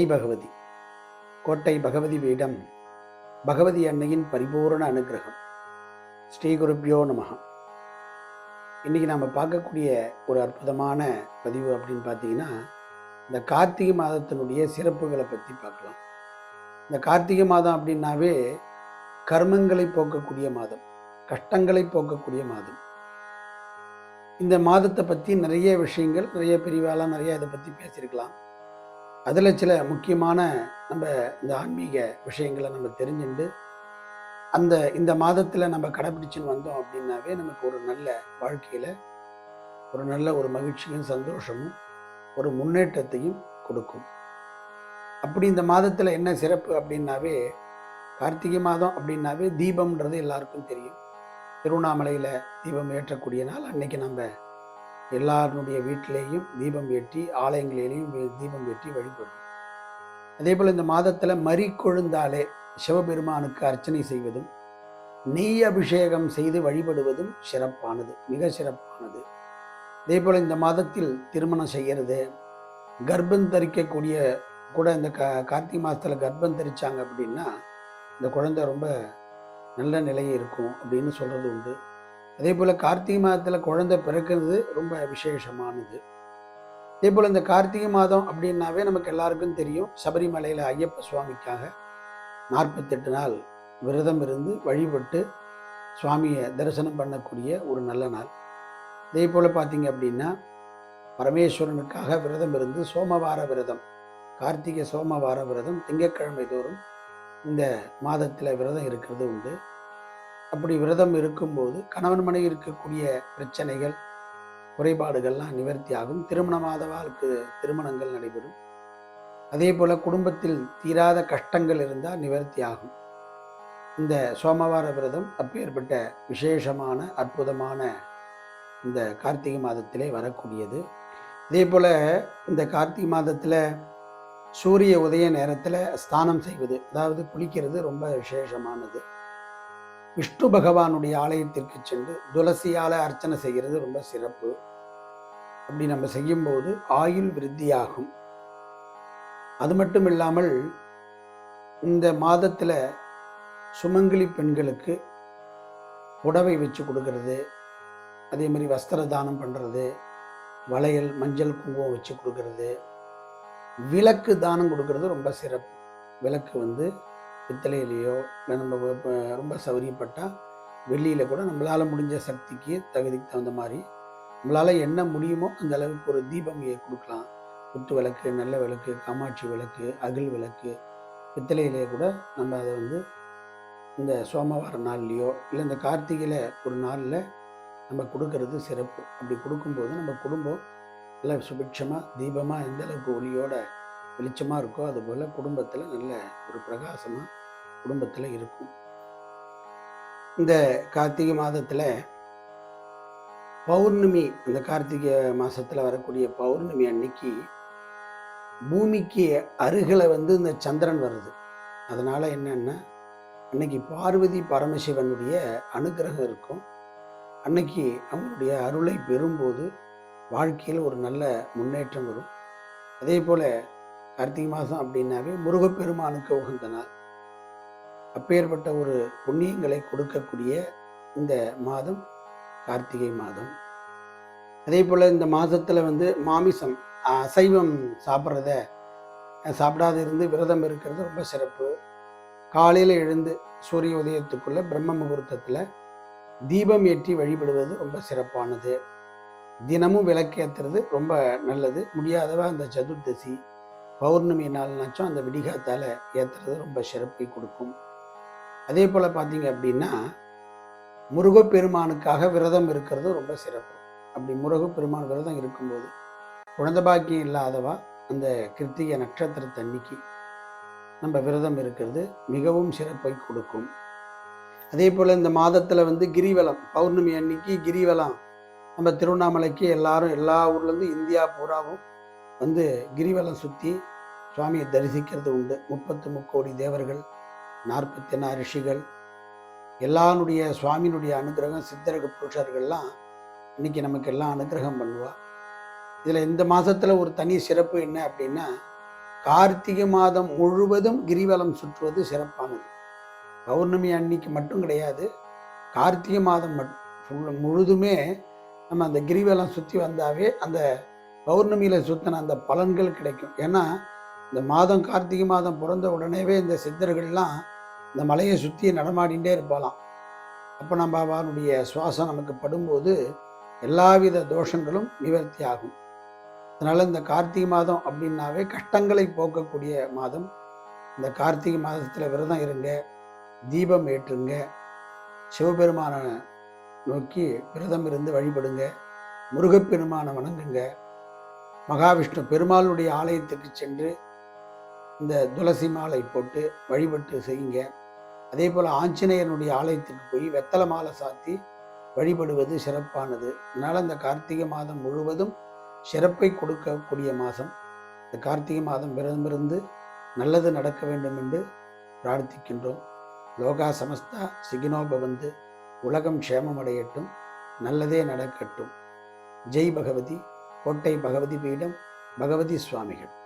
ஜெய் பகவதி கோட்டை பகவதி பீடம் பகவதி அன்னையின் பரிபூரண அனுகிரகம். ஸ்ரீ குருப்பியோ நமக இன்றைக்கி நாம் பார்க்கக்கூடிய ஒரு அற்புதமான பதிவு அப்படின்னு பார்த்தீங்கன்னா இந்த கார்த்திகை மாதத்தினுடைய சிறப்புகளை பற்றி பார்க்கலாம். இந்த கார்த்திகை மாதம் அப்படின்னாவே கர்மங்களை போக்கக்கூடிய மாதம் கஷ்டங்களை போக்கக்கூடிய மாதம். இந்த மாதத்தை பற்றி நிறைய விஷயங்கள் நிறைய பிரிவாலாம் நிறைய இதை பற்றி பேசியிருக்கலாம். அதில் சில முக்கியமான நம்ம இந்த ஆன்மீக விஷயங்களை நம்ம தெரிஞ்சுண்டு அந்த இந்த மாதத்தில் நம்ம கடைப்பிடிச்சுன்னு வந்தோம் அப்படின்னாவே நமக்கு ஒரு நல்ல வாழ்க்கையில் ஒரு நல்ல ஒரு மகிழ்ச்சியும் சந்தோஷமும் ஒரு முன்னேற்றத்தையும் கொடுக்கும். அப்படி இந்த மாதத்தில் என்ன சிறப்பு அப்படின்னாவே கார்த்திகை மாதம் அப்படின்னாவே தீபம்ன்றது எல்லாருக்கும் தெரியும். திருவண்ணாமலையில் தீபம் ஏற்றக்கூடிய நாள் அன்னைக்கு நம்ம எல்லாருடைய வீட்டிலேயும் தீபம் ஏற்றி ஆலயங்களிலேயும் தீபம் ஏற்றி வழிபடும். அதே போல் இந்த மாதத்தில் மறி கொழுந்தாலே சிவபெருமானுக்கு அர்ச்சனை செய்வதும் நெய் அபிஷேகம் செய்து வழிபடுவதும் சிறப்பானது மிக சிறப்பானது. அதே போல் இந்த மாதத்தில் திருமணம் செய்கிறது கர்ப்பம் தரிக்கக்கூடிய கூட இந்த கா கார்த்திகை மாதத்தில் கர்ப்பம் தரித்தாங்க அப்படின்னா இந்த குழந்தை ரொம்ப நல்ல நிலையில் இருக்கும் அப்படின்னு சொல்கிறது உண்டு. அதே போல் கார்த்திகை மாதத்தில் குழந்தை பிறக்கிறது ரொம்ப விசேஷமானது. அதே போல் இந்த கார்த்திகை மாதம் அப்படின்னாவே நமக்கு எல்லாருக்கும் தெரியும். சபரிமலையில் ஐயப்ப சுவாமிக்காக நாற்பத்தெட்டு நாள் விரதம் இருந்து வழிபட்டு சுவாமியை தரிசனம் பண்ணக்கூடிய ஒரு நல்ல நாள். அதே போல் பார்த்தீங்க அப்படின்னா பரமேஸ்வரனுக்காக விரதம் இருந்து சோமவார விரதம் கார்த்திகை சோமவார விரதம் திங்கட்கிழமை தோறும் இந்த மாதத்தில் விரதம் இருக்கிறது உண்டு. அப்படி விரதம் இருக்கும்போது கணவன் மனைவி இருக்கக்கூடிய பிரச்சனைகள் குறைபாடுகள்லாம் நிவர்த்தி ஆகும் திருமணமாதவாளுக்கு திருமணங்கள் நடைபெறும். அதே போல் குடும்பத்தில் தீராத கஷ்டங்கள் இருந்தால் நிவர்த்தி ஆகும் இந்த சோமவார விரதம் அப்பேற்பட்ட விசேஷமான அற்புதமான இந்த கார்த்திகை மாதத்திலே வரக்கூடியது. அதே போல் இந்த கார்த்திகை மாதத்தில் சூரிய உதய நேரத்தில் ஸ்தானம் செய்வது அதாவது குளிக்கிறது ரொம்ப விசேஷமானது. விஷ்ணு பகவானுடைய ஆலயத்திற்கு சென்று துளசியால் அர்ச்சனை செய்கிறது ரொம்ப சிறப்பு. அப்படி நம்ம செய்யும்போது ஆயுள் விருத்தியாகும். அது மட்டும் இல்லாமல் இந்த மாதத்தில் சுமங்கலி பெண்களுக்கு புடவை வச்சு கொடுக்கறது அதே மாதிரி வஸ்திர தானம் பண்ணுறது வளையல் மஞ்சள் குங்குமம் வச்சு கொடுக்கறது விளக்கு தானம் கொடுக்கறது ரொம்ப சிறப்பு. விளக்கு வந்து பித்தளையிலையோ இல்லை நம்ம ரொம்ப சௌரியப்பட்டால் வெள்ளியில் கூட நம்மளால் முடிஞ்ச சக்திக்கு தகுதிக்கு தகுந்த மாதிரி நம்மளால் என்ன முடியுமோ அந்த அளவுக்கு ஒரு தீபம் கொடுக்கலாம். குத்து விளக்கு நல்ல விளக்கு காமாட்சி விளக்கு அகில் விளக்கு. பித்தளையிலே கூட நம்ம அதை வந்து இந்த சோமவார நாள்லேயோ இல்லை இந்த கார்த்திகையில் ஒரு நாளில் நம்ம கொடுக்கறது சிறப்பு. அப்படி கொடுக்கும்போது நம்ம குடும்பம் நல்ல சுபிட்சமாக தீபமாக எந்த அளவுக்கு ஒளியோட வெளிச்சமாக இருக்கோ அதுபோல் குடும்பத்தில் நல்ல ஒரு பிரகாசமாக குடும்பத்தில் இருக்கும். இந்த கார்த்திகை மாதத்தில் பௌர்ணமி அந்த கார்த்திகை மாதத்தில் வரக்கூடிய பௌர்ணமி அன்னைக்கு பூமிக்கு அருகில் வந்து இந்த சந்திரன் வருது. அதனால் என்னென்னா அன்னைக்கு பார்வதி பரமசிவனுடைய அனுக்கிரகம் இருக்கும். அன்னைக்கு அவங்களுடைய அருளை பெறும்போது வாழ்க்கையில் ஒரு நல்ல முன்னேற்றம் வரும். அதே போல் கார்த்திகை மாதம் அப்படின்னாவே முருகப்பெருமானுக்கு உகந்த நாள். அப்பேற்பட்ட ஒரு புண்ணியங்களை கொடுக்கக்கூடிய இந்த மாதம் கார்த்திகை மாதம். அதே போல் இந்த மாதத்தில் வந்து மாமிசம் அசைவம் சாப்பிட்றத சாப்பிடாத இருந்து விரதம் இருக்கிறது ரொம்ப சிறப்பு. காலையில் எழுந்து சூரிய உதயத்துக்குள்ள பிரம்ம முகூர்த்தத்தில் தீபம் ஏற்றி வழிபடுவது ரொம்ப சிறப்பானது. தினமும் விளக்கேற்றுறது ரொம்ப நல்லது. முடியாதவா அந்த சதுர்தசி பௌர்ணமி நாள்னாச்சும் அந்த விடிகாத்தால் ஏற்றுறது ரொம்ப சிறப்பை கொடுக்கும். அதே போல் பார்த்தீங்க அப்படின்னா முருகப்பெருமானுக்காக விரதம் இருக்கிறது ரொம்ப சிறப்பு. அப்படி முருகப்பெருமான் விரதம் இருக்கும்போது குழந்தை பாக்கியம் இல்லாதவா அந்த கிருத்திகை நட்சத்திரத்தன்னைக்கு நம்ம விரதம் இருக்கிறது மிகவும் சிறப்பை கொடுக்கும். அதே போல் இந்த மாதத்தில் வந்து கிரிவலம் பௌர்ணமி அன்னைக்கு கிரிவலம். நம்ம திருவண்ணாமலைக்கு எல்லாரும் எல்லா ஊர்லேருந்து இந்தியா பூராவும் வந்து கிரிவலம் சுற்றி சுவாமியை தரிசிக்கிறது உண்டு. முப்பத்து முக்கோடி தேவர்கள் நாற்பத்தி நாலு ரிஷிகள் எல்லாருடைய சுவாமியினுடைய அனுகிரகம் சித்தரக புருஷர்கள்லாம் இன்னைக்கு நமக்கு எல்லாம் அனுகிரகம் பண்ணுவா. இதில் இந்த மாதத்தில் ஒரு தனி சிறப்பு என்ன அப்படின்னா கார்த்திகை மாதம் முழுவதும் கிரிவலம் சுற்றுவது சிறப்பானது. பௌர்ணமி அன்னைக்கு மட்டும் கிடையாது கார்த்திகை மாதம் மட் முழுதுமே நம்ம அந்த கிரிவலம் சுற்றி வந்தாவே அந்த பௌர்ணமியில் சுற்றின அந்த பலன்கள் கிடைக்கும். ஏன்னா இந்த மாதம் கார்த்திகை மாதம் பிறந்த உடனேவே இந்த சித்தர்கள்லாம் இந்த மலையை சுற்றி நடமாடிகிட்டே இருப்பாளாம். அப்போ நம்ம அவனுடைய சுவாசம் நமக்கு படும்போது எல்லாவித தோஷங்களும் நிவர்த்தி ஆகும். அதனால் இந்த கார்த்திகை மாதம் அப்படின்னாவே கஷ்டங்களை போக்கக்கூடிய மாதம். இந்த கார்த்திகை மாதத்தில் விரதம் இருங்க தீபம் ஏற்றுங்க சிவபெருமானை நோக்கி விரதம் இருந்து வழிபடுங்க முருகப்பெருமானை வணங்குங்க. மகாவிஷ்ணு பெருமாளுடைய ஆலயத்துக்கு சென்று இந்த துளசி மாலை போட்டு வழிபட்டு செய்யுங்க. அதே போல் ஆஞ்சநேயனுடைய ஆலயத்துக்கு போய் வெத்தலை மாலை சாத்தி வழிபடுவது சிறப்பானது. அதனால் இந்த கார்த்திகை மாதம் முழுவதும் சிறப்பை கொடுக்கக்கூடிய மாதம். இந்த கார்த்திகை மாதம் விரதமிருந்து நல்லது நடக்க வேண்டும் என்று பிரார்த்திக்கின்றோம். லோகா சமஸ்தா சிகினோபவந்து உலகம் க்ஷேமமடையட்டும் நல்லதே நடக்கட்டும். ஜெய் பகவதி. கோட்டை பகவதி பீடம் பகவதி சுவாமிகள்.